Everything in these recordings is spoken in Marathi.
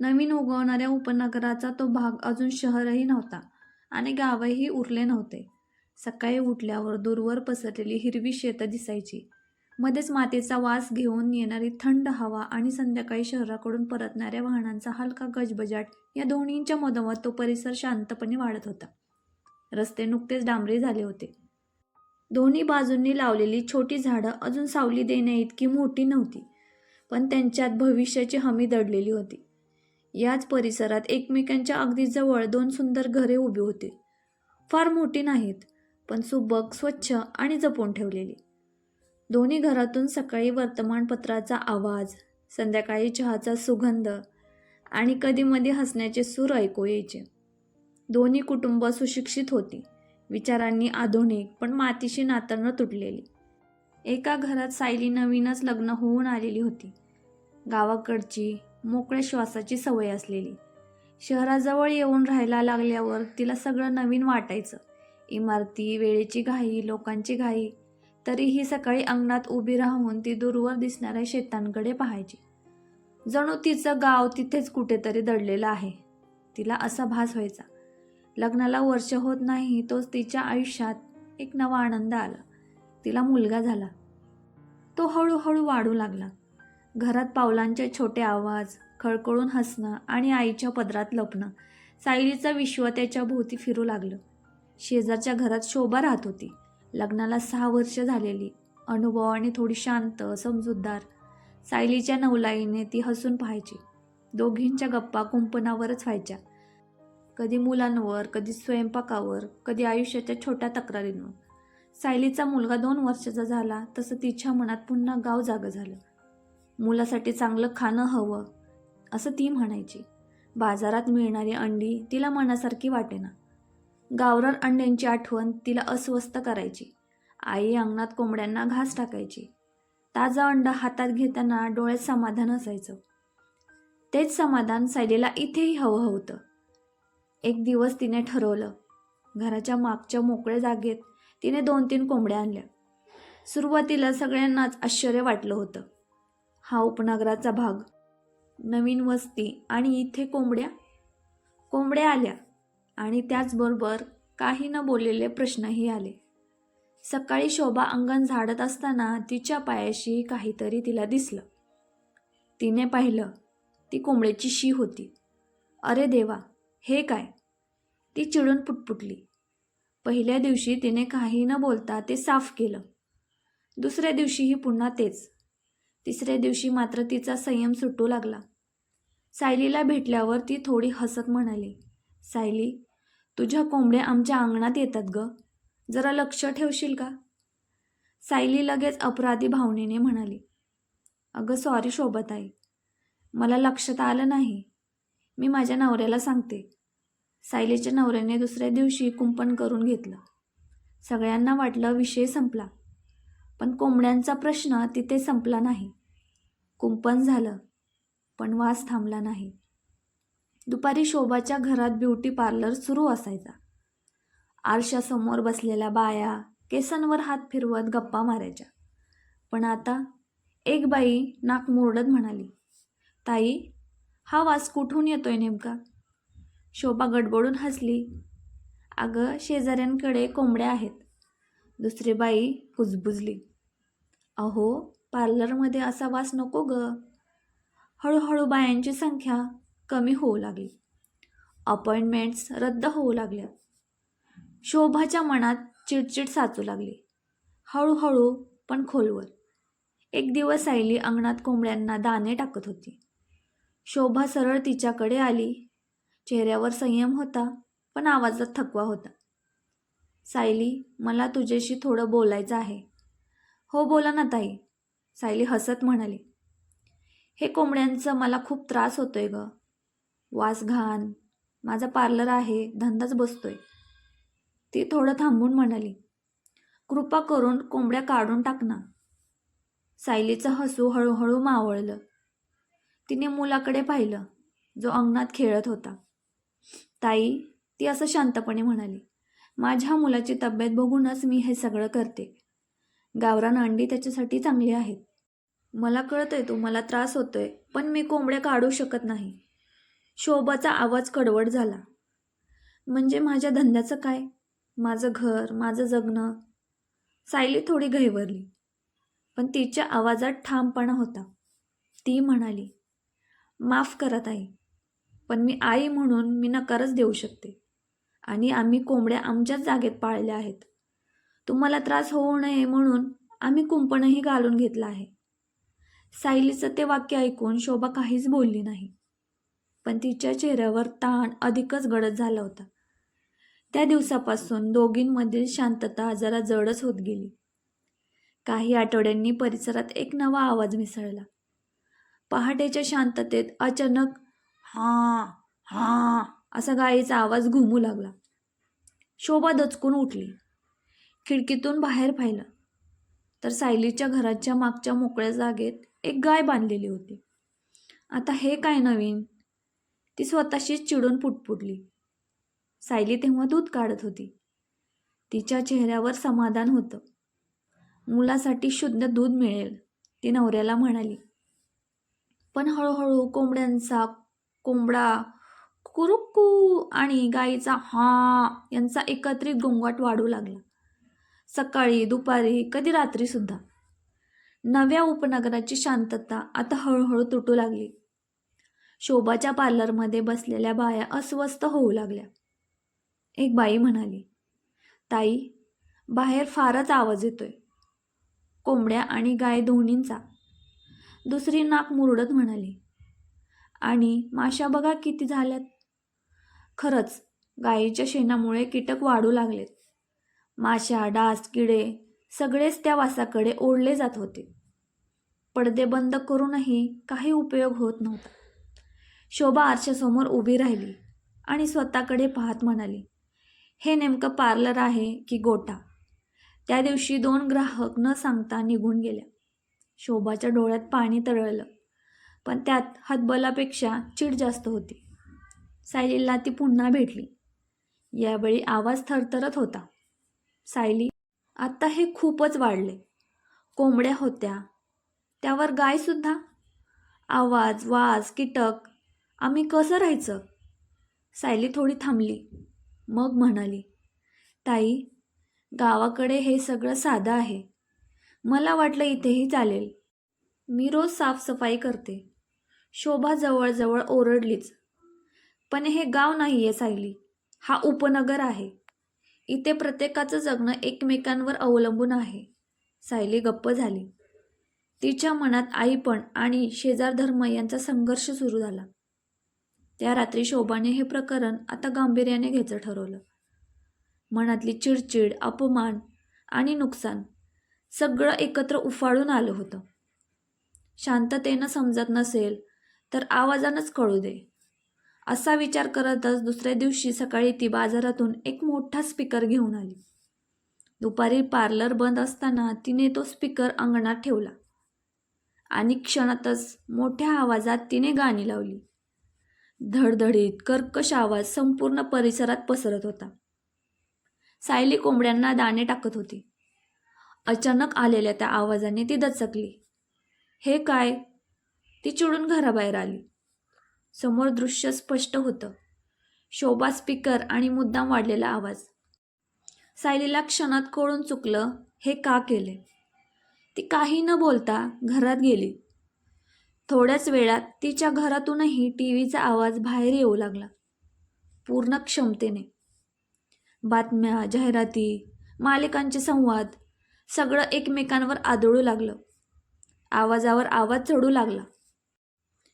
नवीन उगवणाऱ्या उपनगराचा तो भाग अजून शहरही नव्हता आणि गावही उरले नव्हते. सकाळी उठल्यावर दूरवर पसरलेली हिरवी शेतं दिसायची. मध्येच मातीचा वास घेऊन येणारी थंड हवा आणि संध्याकाळी शहराकडून परतणाऱ्या वाहनांचा हलका गजबजाट या दोन्हींच्या मधोमध तो परिसर शांतपणे वाढत होता. रस्ते नुकतेच डांबरी झाले होते. दोन्ही बाजूंनी लावलेली छोटी झाडं अजून सावली देण्याइतकी मोठी नव्हती पण त्यांच्यात भविष्याची हमी दडलेली होती. याच परिसरात एकमेकांच्या अगदी जवळ दोन सुंदर घरे उभी होती. फार मोठी नाहीत पण सुबक स्वच्छ आणि जपून ठेवलेली. दोन्ही घरातून सकाळी वर्तमानपत्राचा आवाज संध्याकाळी चहाचा सुगंध आणि कधीमधी हसण्याचे सूर ऐकू यायचे. दोन्ही कुटुंब सुशिक्षित होती. विचारांनी आधुनिक पण मातीशी नातं तुटलेली. एका घरात सायली नवीनच लग्न होऊन आलेली होती. गावाकडची मोकळ्या श्वासाची सवय असलेली. शहराजवळ येऊन राहायला लागल्यावर तिला सगळं नवीन वाटायचं. इमारती वेळेची घाई लोकांची घाई. तरीही सकाळी अंगणात उभी राहून ती दूरवर दिसणाऱ्या शेतांकडे पाहायची. जणू तिचं गाव तिथेच कुठेतरी दडलेलं आहे. तिला असा भास व्हायचा. लग्नाला वर्ष होत नाही तोच तिच्या आयुष्यात एक नवा आनंद आला. तिला मुलगा झाला. तो हळूहळू वाढू लागला. घरात पावलांचे छोटे आवाज खळखळून हसणं आणि आईच्या पदरात लपणं सायलीचा विश्व त्याच्या भोवती फिरू लागलं. शेजारच्या घरात शोभा राहत होती. लग्नाला सहा वर्ष झालेली. अनुभवाने थोडी शांत समजूतदार. सायलीच्या नवलाईने ती हसून पाहायची. दोघींच्या गप्पा कुंपणावरच व्हायच्या. कधी मुलांवर कधी स्वयंपाकावर कधी आयुष्याच्या छोट्या तक्रारींवर. सायलीचा मुलगा दोन वर्षाचा झाला तसं तिच्या मनात पुन्हा गाव जागं झालं. मुलासाठी चांगलं खाणं हवं असं ती म्हणायची. बाजारात मिळणारी अंडी तिला मनासारखी वाटेना. गावरान अंड्यांची आठवण तिला अस्वस्थ करायची. आई अंगणात कोंबड्यांना घास टाकायची. ताजा अंडा हातात घेताना डोळ्यात समाधान असायचं. तेच समाधान सायलीला इथेही हवं होतं. एक दिवस तिने ठरवलं. घराच्या मागच्या मोकळ्या जागेत तिने दोन तीन कोंबड्या आणल्या. सुरुवातीला सगळ्यांनाच आश्चर्य वाटलं होतं. हा उपनगराचा भाग. नवीन वस्ती आणि इथे कोंबड्या. कोंबड्या आल्या आणि त्याचबरोबर काही न बोललेले प्रश्नही आले. सकाळी शोभा अंगण झाडत असताना तिच्या पायाशी काहीतरी तिला दिसलं. तिने पाहिलं ती कोंबड्याची शी होती. अरे देवा हे काय? ती चिडून पुटपुटली. पहिल्या दिवशी तिने काही न बोलता ते साफ केलं. दुसऱ्या दिवशीही पुन्हा तेच. तिसऱ्या दिवशी मात्र तिचा संयम सुटू लागला. सायलीला भेटल्यावर ती थोडी हसत म्हणाली सायली तुझ्या कोंबड्या आमच्या अंगणात येतात ग. जरा लक्ष ठेवशील का? सायली लगेच अपराधी भावनेने म्हणाली अगं सॉरी शोभताई. मला लक्षात आलं नाही. मी माझ्या नवऱ्याला सांगते. सायलीच्या नवऱ्याने दुसऱ्या दिवशी कुंपण करून घेतलं. सगळ्यांना वाटलं विषय संपला पण कोंबड्यांचा प्रश्न तिथे संपला नाही. कुंपण झालं पण वास थांबला नाही. दुपारी शोभाच्या घरात ब्युटी पार्लर सुरू असायचा. आरशासमोर बसलेल्या बाया केसांवर हात फिरवत गप्पा मारायच्या. पण आता एक बाई नाक मोरडत म्हणाली ताई हा वास कुठून येतोय नेमका? शोभा गडबडून हसली. अगं शेजाऱ्यांकडे कोंबड्या आहेत. दुसरी बाई कुजबुजली अहो पार्लरमध्ये असा वास नको ग. हळूहळू बायांची संख्या कमी होऊ लागली. अपॉइंटमेंट्स रद्द होऊ लागल्या. शोभाच्या मनात चिडचिड साचू लागली. हळूहळू पण खोलवर. एक दिवस आईली अंगणात कोंबड्यांना दाणे टाकत होती. शोभा सरळ तिच्याकडे आली. चेहऱ्यावर संयम होता पण आवाजात थकवा होता. सायली मला तुझ्याशी थोडं बोलायचं आहे. हो बोला ना ताई. सायली हसत म्हणाली हे कोंबड्यांचं मला खूप त्रास होतोय ग. वास घाण. माझा पार्लर आहे धंदाच बसतोय. ती थोडं थांबून म्हणाली कृपा करून कोंबड्या काढून टाक ना. सायलीचं हसू हळूहळू मावळलं. तिने मुलाकडे पाहिलं जो अंगणात खेळत होता. ताई ती असं शांतपणे म्हणाली माझ्या मुलाची तब्येत बघूनच मी हे सगळं करते. गावरान अंडी त्याच्यासाठी चांगली आहेत. मला कळतंय तुम्हाला त्रास होतोय पण मी कोंबड्या काढू शकत नाही. शोभाचा आवाज कडवड झाला. म्हणजे माझ्या धंद्याचं काय? माझं घर माझं जगणं? सायली थोडी घैवरली पण तिच्या आवाजात ठामपणा होता. ती म्हणाली माफ करा ताई पण मी आई म्हणून मी नकारच देऊ शकते. आणि आम्ही कोंबड्या आमच्याच जागेत पाळल्या आहेत. तुम्हाला त्रास होऊ नये म्हणून आम्ही कुंपणही घालून घेतलं आहे. सायलीचं ते वाक्य ऐकून शोभा काहीच बोलली नाही. पण तिच्या चेहऱ्यावर ताण अधिकच गडद झाला होता. त्या दिवसापासून दोघींमधील शांतता जरा जडच होत गेली. काही आठवड्यांनी परिसरात एक नवा आवाज मिसळला. पहाटेच्या शांततेत अचानक हा हा असा गायीचा आवाज घुमू लागला. शोभा दचकून उठली. खिडकीतून बाहेर पाहिलं तर सायलीच्या घराच्या मागच्या मोकळ्या जागेत एक गाय बांधलेली होती. आता हे काय नवीन? ती स्वतःशीच चिडून पुटपुटली. सायली तेव्हा दूध काढत होती. तिच्या चेहऱ्यावर समाधान होतं. मुलासाठी शुद्ध दूध मिळेल ती नवऱ्याला म्हणाली. पण हळूहळू कोंबड्यांचा कोंबडा कुरुक्कू आणि गाईचा हा यांचा एकत्रित गोंगाट वाढू लागला. सकाळी दुपारी कधी रात्रीसुद्धा. नव्या उपनगराची शांतता आता हळूहळू तुटू लागली. शोभाच्या पार्लरमध्ये बसलेल्या बाया अस्वस्थ होऊ लागल्या. एक बाई म्हणाली ताई बाहेर फारच आवाज येतोय. कोंबड्या आणि गाय दोन्हींचा. दुसरी नाक मुरडत म्हणाली आणि माशा बघा किती झाल्यात. खरंच गायीच्या शेणामुळे कीटक वाढू लागलेत. माशा डास किडे सगळेच त्या वासाकडे ओढले जात होते. पडदे बंद करूनही काही उपयोग होत नव्हता. शोभा आरशासमोर उभी राहिली आणि स्वतःकडे पाहत म्हणाली हे नेमकं पार्लर आहे की गोटा त्या दिवशी दोन ग्राहक न सांगता निघून गेल्या. शोभाच्या डोळ्यात पाणी तळलं पण त्यात हतबलापेक्षा चिड जास्त होती. सायलीला ती पुन्हा भेटली. यावेळी आवाज थरथरत होता. सायली. आत्ता हे खूपच वाढले. कोंबड्या होत्या. त्यावर गायसुद्धा आवाज वास कीटक. आम्ही कसं राहायचं? सायली थोडी थांबली. मग म्हणाली ताई गावाकडे हे सगळं साधं आहे. मला वाटलं इथेही चालेल. मी रोज साफसफाई करते. शोभा जवळजवळ ओरडलीच. पण हे गाव नाही आहे सायली. हा उपनगर आहे. इथे प्रत्येकाचं जगणं एकमेकांवर अवलंबून आहे. सायली गप्प झाली. तिच्या मनात आईपण आणि शेजार धर्म यांचा संघर्ष सुरू झाला. त्या रात्री शोभाने हे प्रकरण आता गांभीर्याने घ्यायचं ठरवलं. मनातली चिडचिड अपमान आणि नुकसान सगळं एकत्र उफाळून आलं होतं. शांततेनं समजत नसेल तर आवाजानंच कळू दे. असा विचार करतच दुसऱ्या दिवशी सकाळी ती बाजारातून एक मोठा स्पीकर घेऊन आली. दुपारी पार्लर बंद असताना तिने तो स्पीकर अंगणात ठेवला. आणि क्षणातच मोठ्या आवाजात तिने गाणी लावली. धडधडीत कर्कश आवाज संपूर्ण परिसरात पसरत होता. सायली कोंबड्यांना दाणे टाकत होती. अचानक आलेल्या त्या आवाजाने ती दचकली. हे काय? ती चिडून घराबाहेर आली. समोर दृश्य स्पष्ट होतं. शोभा स्पीकर आणि मुद्दाम वाढलेला आवाज. सायलीला क्षणात कळून चुकलं हे का केले? ती काही न बोलता घरात गेली. थोड्याच वेळात तिच्या घरातूनही टी व्हीचा आवाज बाहेर येऊ लागला. पूर्ण क्षमतेने. बातम्या जाहिराती मालिकांचे संवाद सगळं एकमेकांवर आदळू लागलं. आवाजावर आवाज चढू लागला.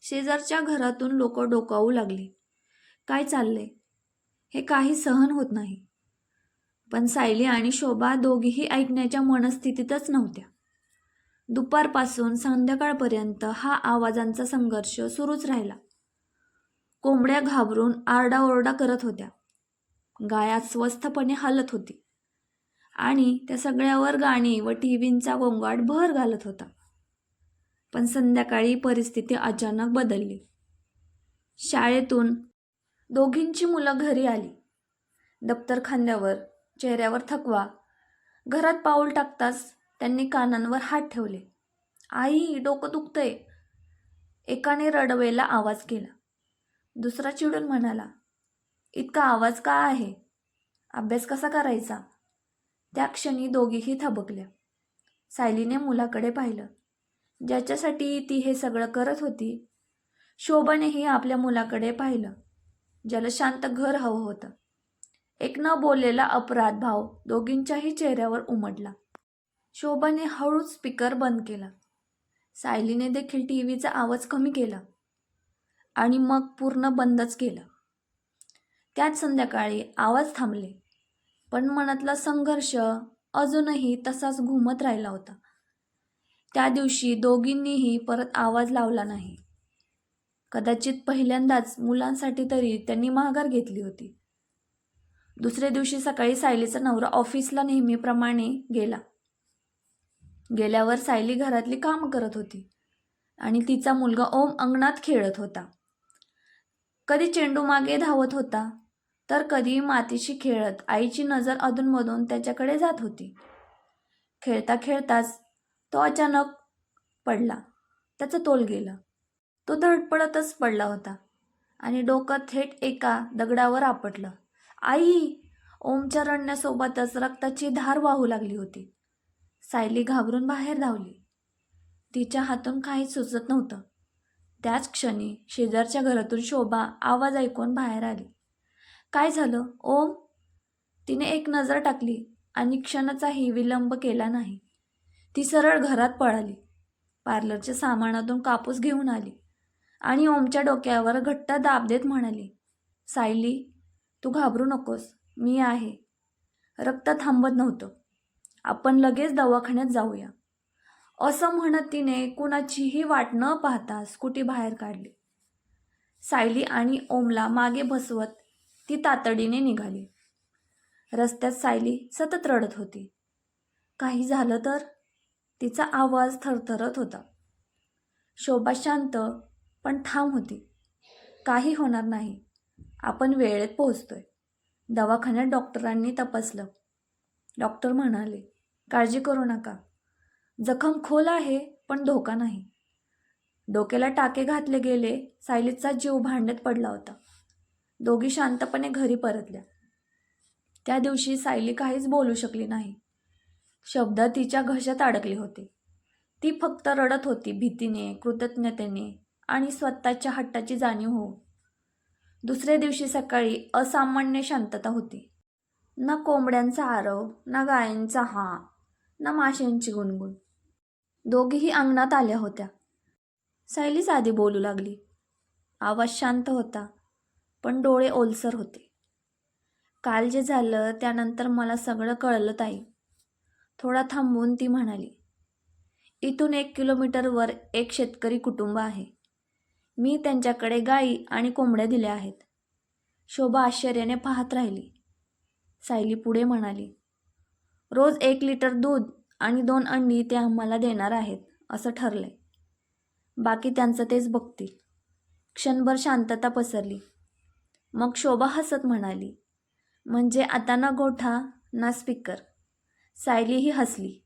शेजारच्या घरातून लोक डोकावू लागले. काय चालले हे काही सहन होत नाही. पण सायली आणि शोभा दोघीही ऐकण्याच्या मनस्थितीतच नव्हत्या. दुपारपासून संध्याकाळपर्यंत हा आवाजांचा संघर्ष सुरूच राहिला. कोंबड्या घाबरून आरडाओरडा करत होत्या. गाया स्वस्थपणे हलत होती. आणि त्या सगळ्यावर गाणी व टी व्हींचा गोंगाट भर घालत होता. पण संध्याकाळी परिस्थिती अचानक बदलली. शाळेतून दोघींची मुलं घरी आली. दप्तर खांद्यावर चेहऱ्यावर थकवा. घरात पाऊल टाकताच त्यांनी कानांवर हात ठेवले. आई डोकं दुखतंय. एकाने रडवेला आवाज केला. दुसरा चिडून म्हणाला इतका आवाज का आहे? अभ्यास कसा करायचा? त्या क्षणी दोघीही थबकल्या. सायलीने मुलाकडे पाहिलं. ज्याच्यासाठी ती हे सगळं करत होती शोभानेही आपल्या मुलाकडे पाहिलं. ज्याला शांत घर हवं होतं. एक न बोललेला अपराध भाव दोघींच्याही चेहऱ्यावर उमटला. शोभाने हळूच स्पीकर बंद केला. सायलीने देखील टी व्हीचा आवाज कमी केला आणि मग पूर्ण बंदच केला. त्याच संध्याकाळी आवाज थांबले पण मनातला संघर्ष अजूनही तसाच घुमत राहिला होता. त्या दिवशी दोघींनीही परत आवाज लावला नाही. कदाचित पहिल्यांदाच मुलांसाठी तरी त्यांनी माघार घेतली होती. दुसऱ्या दिवशी सकाळी सायलीचा नवरा ऑफिसला नेहमीप्रमाणे गेला. गेल्यावर सायली घरातली काम करत होती आणि तिचा मुलगा ओम अंगणात खेळत होता. कधी चेंडू मागे धावत होता तर कधी मातीशी खेळत आईची नजर अधूनमधून त्याच्याकडे जात होती. खेळता खेळताच तो अचानक पडला. त्याचा तोल गेला. तो धडपडतच पडला होता आणि डोकं थेट एका दगडावर आपटलं. आई! ओमच्या रडण्यासोबतच रक्ताची धार वाहू लागली होती. सायली घाबरून बाहेर धावली. तिच्या हातून काहीच सुचत नव्हतं. त्याच क्षणी शेजारच्या घरातून शोभा आवाज ऐकून बाहेर आली. काय झालं ओम? तिने एक नजर टाकली आणि क्षणाचाही विलंब केला नाही. ती सरळ घरात पळाली. पार्लरच्या सामानातून कापूस घेऊन आली आणि ओमच्या डोक्यावर घट्ट दाब देत म्हणाली सायली तू घाबरू नकोस मी आहे. रक्त थांबत नव्हतं. आपण लगेच दवाखान्यात जाऊया. असं म्हणत तिने कुणाचीही वाट न पाहता स्कूटी बाहेर काढली. सायली आणि ओमला मागे बसवत ती तातडीने निघाली. रस्त्यात सायली सतत रडत होती. काही झालं तर? तिचा आवाज थरथरत होता. शोभा शांत पण ठाम होती. काही होणार नाही. आपण वेळेत पोहोचतोय. दवाखान्यात डॉक्टरांनी तपासलं. डॉक्टर म्हणाले काळजी करू नका. जखम खोल आहे पण धोका नाही. डोक्याला टाके घातले गेले सायलीचा जीव भांडत पडला होता. दोघी शांतपणे घरी परतल्या. त्या दिवशी सायली काहीच बोलू शकली नाही. शब्द तिच्या घशात अडकले होते. ती फक्त रडत होती भीतीने कृतज्ञतेने आणि स्वतःच्या हट्टाची जाणीव हो. दुसऱ्या दिवशी सकाळी असामान्य शांतता होती. ना कोंबड्यांचा आरव ना गायांचा हा ना माशांची गुणगुण. दोघीही अंगणात आल्या होत्या. सायली साधी बोलू लागली. आवाज शांत होता पण डोळे ओलसर होते. काल जे झालं त्यानंतर मला सगळं कळलं ताई. थोडा थांबून ती म्हणाली इथून एक किलोमीटरवर एक शेतकरी कुटुंब आहे. मी त्यांच्याकडे गाई आणि कोंबड्या दिल्या आहेत. शोभा आश्चर्याने पाहत राहिली. सायली पुढे म्हणाली रोज एक लिटर दूध आणि दोन अंडी ते आम्हाला देणार आहेत असं ठरलंय. बाकी त्यांचं तेच बघतील. क्षणभर शांतता पसरली. मग शोभा हसत म्हणाली म्हणजे आता ना गोठा ना स्पीकर सायलीही हसली.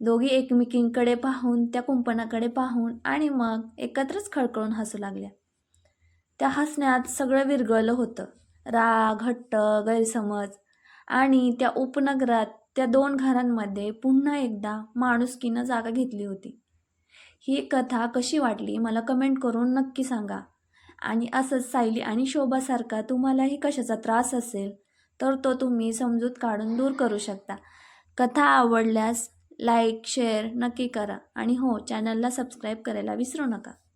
दोघी एकमेकींकडे पाहून त्या कुंपणाकडे पाहून आणि मग एकत्रच खळखळून हसू लागल्या. त्या हसण्यात सगळं विरगळलं होतं. राग हट्ट गैरसमज आणि त्या उपनगरात त्या दोन घरांमध्ये पुन्हा एकदा माणुसकीनं जागा घेतली होती. ही कथा कशी वाटली मला कमेंट करून नक्की सांगा. आणि असंच सायली आणि शोभासारखा तुम्हालाही कशाचा त्रास असेल तर तो तुम्ही समजूत काढून दूर करू शकता. कथा आवडल्यास लाईक शेअर नक्की करा. आणि हो चॅनलला सबस्क्राईब करायला विसरू नका.